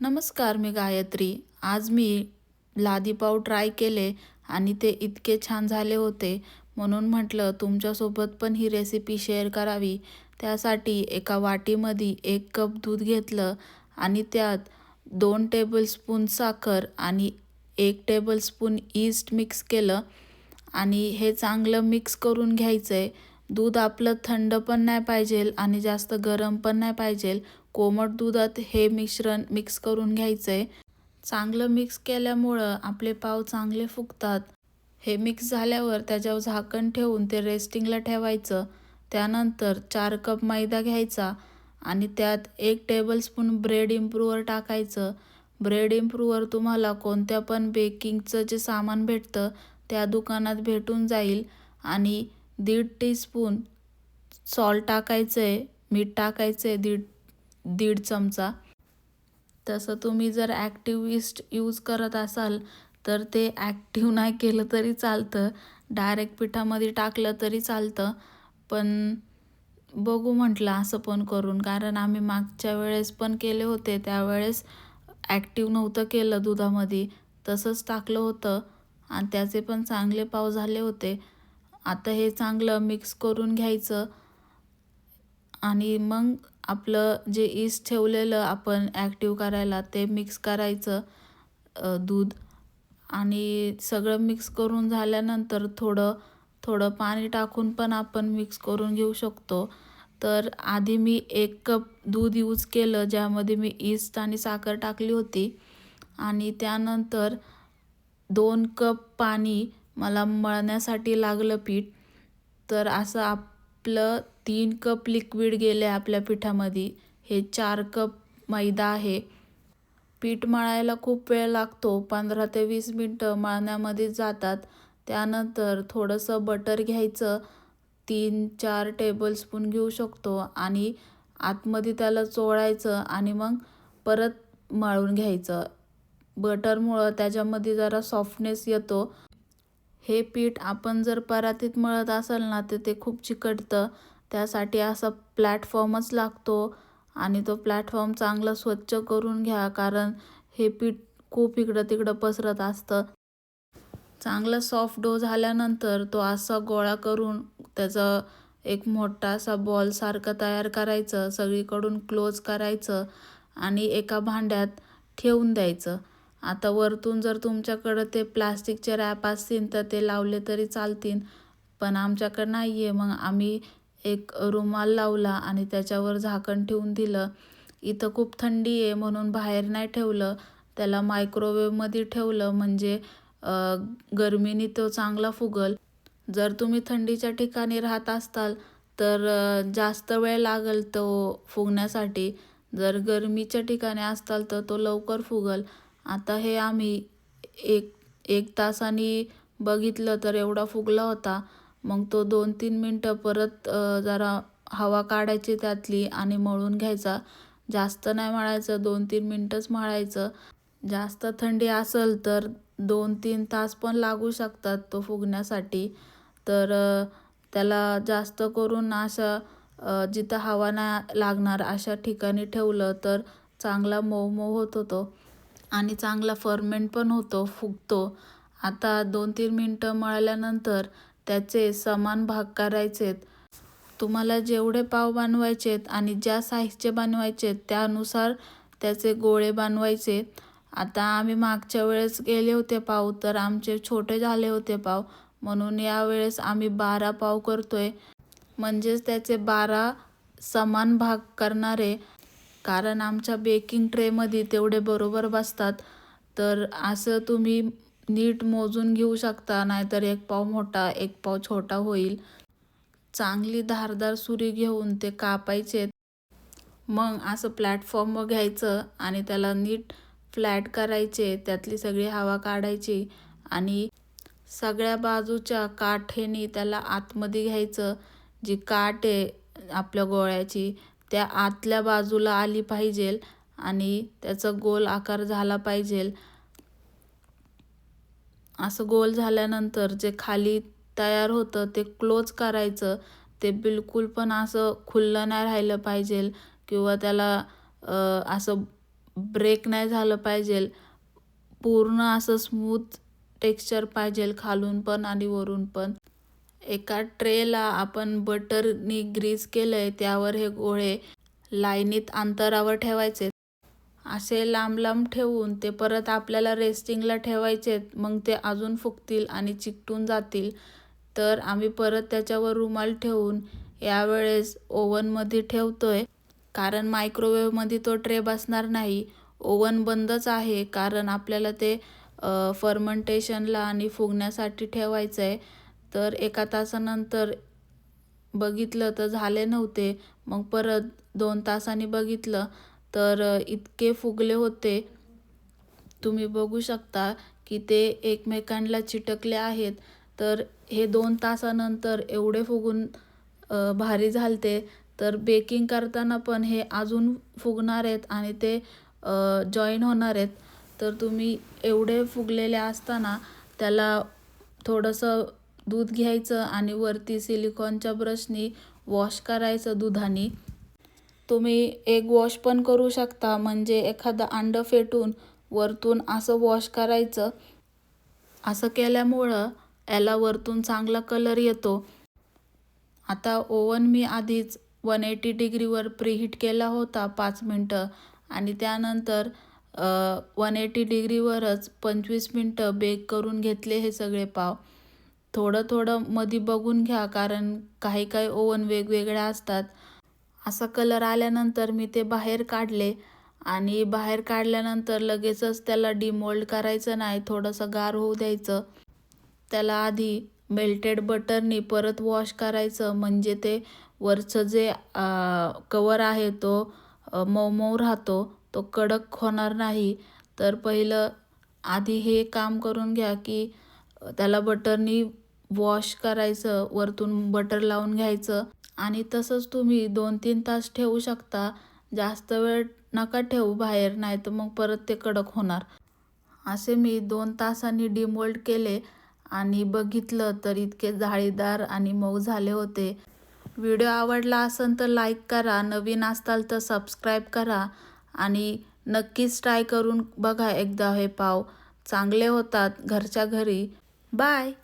नमस्कार मी गायत्री. आज मी लादीपाव ट्राय केले आणि ते इतके छान झाले होते. म्हणून म्हटलं तुमच्यासोबत पण ही रेसिपी शेअर करावी. त्यासाठी एका वाटीमध्ये एक कप दूध घेतलं आणि त्यात दोन टेबलस्पून साखर आणि एक टेबलस्पून ईस्ट मिक्स केलं आणि हे चांगलं मिक्स करून घ्यायचं आहे दूध आपलं थंड पण नाही पाहिजे आणि जास्त गरम पण नाही पाहिजे. कोमट दुधात हे मिश्रण मिक्स करून घ्यायचं. आहे चांगलं मिक्स केल्यामुळं आपले पाव चांगले फुगतात. हे मिक्स झाल्यावर त्याच्यावर झाकण ठेवून ते रेस्टिंगला ठेवायचं. त्यानंतर चार कप मैदा घ्यायचा आणि त्यात एक टेबलस्पून ब्रेड इम्प्रूवर टाकायचं. ब्रेड इम्प्रूवर तुम्हाला कोणत्या पण बेकिंगचं जे सामान भेटतं त्या दुकानात भेटून जाईल. आणि दीड टीस्पून सॉल्ट टाकायचं आहे मीठ टाकायचं आहे दीड दीड चमचा. तसं तुम्ही जर ॲक्टिविस्ट यूज करत असाल तर ते ॲक्टिव्ह नाही केलं तरी चालतं. डायरेक्ट पिठामध्ये टाकलं तरी चालतं. पण बघू म्हटलं असं पण करून. कारण आम्ही मागच्या वेळेस पण केले होते. त्यावेळेस ॲक्टिव्ह नव्हतं केलं दुधामध्ये. तसंच टाकलं होतं. आणि त्याचे पण चांगले पाव झाले होते. आता हे चांगलं मिक्स करून घ्यायचं. आणि मग आपलं जे ईस्ट ठेवलेलं आपण ॲक्टिव्ह करायला ते मिक्स करायचं दूध. आणि सगळं मिक्स करून झाल्यानंतर थोडं थोडं पाणी टाकून पण आपण मिक्स करून घेऊ शकतो. तर आधी मी एक कप दूध यूज केलं ज्यामध्ये मी ईस्ट आणि साखर टाकली होती. आणि त्यानंतर दोन कप पाणी मला मळण्यासाठी लागलं पीठ. तर असं आपलं तीन कप लिक्विड गेले आपल्या पिठामध्ये. हे चार कप मैदा आहे. पीठ मळायला खूप वेळ लागतो. पंधरा ते वीस मिनटं मळण्यामध्ये जातात. त्यानंतर थोडंसं बटर घ्यायचं. तीन चार टेबलस्पून घेऊ शकतो. आणि आतमध्ये त्याला चोळायचं आणि मग परत मळून घ्यायचं. बटरमुळं त्याच्यामध्ये जरा सॉफ्टनेस येतो. हे पीठ आपण जर परातीत मळत असाल ना तर ते खूप चिकटतं. त्यासाठी असा प्लॅटफॉर्मच लागतो आणि तो प्लॅटफॉर्म चांगला स्वच्छ करून घ्या कारण हे पीठ खूप इकडं तिकडं पसरत असतं. चांगला सॉफ्ट डो झाल्यानंतर तो असा गोळा करून त्याचं एक मोठा असा बॉलसारखं तयार करायचं सगळीकडून क्लोज करायचं आणि एका भांड्यात ठेवून द्यायचं. आता वरतून जर तुमच्याकडं ते प्लास्टिकचे रॅप असतील तर ते लावले तरी चालतील पण आमच्याकडं नाही आहे मग आम्ही एक रुमाल लावला आणि त्याच्यावर झाकण ठेवून दिलं. इथं खूप थंडी आहे म्हणून बाहेर नाही ठेवलं. त्याला मायक्रोवेवमध्ये ठेवलं म्हणजे गरमीने तो चांगला फुगल. जर तुम्ही थंडीच्या ठिकाणी राहत असाल तर जास्त वेळ लागेल तो फुगण्यासाठी. जर गरमीच्या ठिकाणी असताल तर तो लवकर फुगल. आता हे आम्ही एक एक तासाने बघितलं तर एवढा फुगला होता. मग तो दोन तीन मिनटं परत जरा हवा काढायची त्यातली आणि मळून घ्यायचा. जास्त नाही मळायचं दोन तीन मिनटंच मळायचं. जास्त थंडी असेल तर दोन तीन तास पण लागू शकतात तो फुगण्यासाठी. तर त्याला जास्त करून अशा जिथं हवा नाही लागणार अशा ठिकाणी ठेवलं तर चांगला मऊ मऊ होत होतो. आणि चांगला फर्मेंट पण होतो फुगतो. आता दोन तीन मिनटं मळल्यानंतर त्याचे समान भाग करायचेत तुम्हाला जेवढे पाव बनवायचेत आणि ज्या साईजचे बनवायचे त्यानुसार त्याचे गोळे बनवायचे. आता आम्ही मागच्या वेळेस गेले होते पाव तर आमचे छोटे झाले होते पाव. म्हणून यावेळेस आम्ही बारा पाव करतोय. म्हणजेच त्याचे बारा समान भाग करणारे. कारण आमच्या बेकिंग ट्रेमध्ये तेवढे बरोबर बसतात. तर असं तुम्ही नीट मोजून घेऊ शकता नाहीतर एक पाव मोठा एक पाव छोटा होईल. चांगली धारदार सुरी घेऊन ते कापायचे. मग असं प्लॅटफॉर्म घ्यायचं आणि त्याला नीट फ्लॅट करायचे. त्यातली सगळी हवा काढायची आणि सगळ्या बाजूच्या काठेनी त्याला आतमध्ये घ्यायचं. जी काठ आहे आपल्या गोळ्याची त्या आतल्या बाजूला आली पाहिजे आणि त्याचा गोल आकार झाला पाहिजे असं गोल झाल्यानंतर जे खाली तयार होतं ते क्लोज करायचं. ते बिलकुल पण असं खुल्लं नाही राहिलं पाहिजे किंवा त्याला असं ब्रेक नाही झालं पाहिजे पूर्ण असं स्मूथ टेक्स्चर पाहिजे खालून पण आणि वरून पण. एका ट्रेला आपण बटरनी ग्रीस केलं आहे त्यावर हे गोळे लाईनीत अंतरावर ठेवायचे. असे लांब लांब ठेवून ते परत आपल्याला रेस्टिंगला ठेवायचे मग ते अजून फुगतील आणि चिकटून जातील. तर आम्ही परत त्याच्यावर रुमाल ठेवून यावेळेस ओव्हनमध्ये ठेवतोय. कारण मायक्रोवेव्हमध्ये तो ट्रे बसणार नाही. ओव्हन बंदच आहे कारण आपल्याला ते फर्मंटेशनला आणि फुगण्यासाठी ठेवायचं आहे तर एका तासानंतर बघितलं तर झाले नव्हते. मग परत दोन तासांनी बघितलं तर इतके फुगले होते. तुम्ही बघू शकता की ते एकमेकांना चिटकले आहेत. तर हे दोन तासानंतर एवढे फुगून भारी झालते. तर बेकिंग करताना पण हे अजून फुगणार आहेत आणि ते जॉईन होणार आहेत. तर तुम्ही एवढे फुगलेले असताना त्याला थोडंसं दूध घ्यायचं आणि वरती सिलिकॉनच्या ब्रशनी वॉश करायचं दुधाने. तुम्ही एग वॉश पण करू शकता म्हणजे एखादं अंडं फेटून वरतून असं वॉश करायचं. असं केल्यामुळं याला वरतून चांगला कलर येतो. आता ओवन मी आधीच वन एटी डिग्रीवर प्रीहीट केला होता पाच मिनटं आणि त्यानंतर वन एटी डिग्रीवरच पंचवीस मिनटं बेक करून घेतले हे सगळे पाव. थोडं थोडं मधी बघून घ्या कारण काही काही ओवन वेगवेगळ्या असतात. असा कलर आल्यानंतर मी ते बाहेर काढले आणि बाहेर काढल्यानंतर लगेचच त्याला डिमोल्ड करायचं नाही थोडंसं गार होऊ द्यायचं. त्याला आधी मेल्टेड बटरनी परत वॉश करायचं म्हणजे ते वरचं जे कवर आहे तो मऊ मऊ राहतो तो कडक होणार नाही. तर पहिलं आधी हे काम करून घ्या की त्याला बटरनी वॉश करायचं वरतून बटर लावून घ्यायचं. आणि तसंच तुम्ही दोन तीन तास ठेवू शकता. जास्त वेळ नका ठेवू बाहेर नाही तर मग परत ते कडक होणार. असे मी दोन तासांनी डिमोल्ड केले आणि बघितलं तर इतके जाळीदार आणि मऊ झाले होते. व्हिडिओ आवडला असेल तर लाईक करा नवीन असताल तर सबस्क्राईब करा आणि नक्कीच ट्राय करून बघा एकदा हे पाव. चांगले होतात घरच्या घरी. Bye.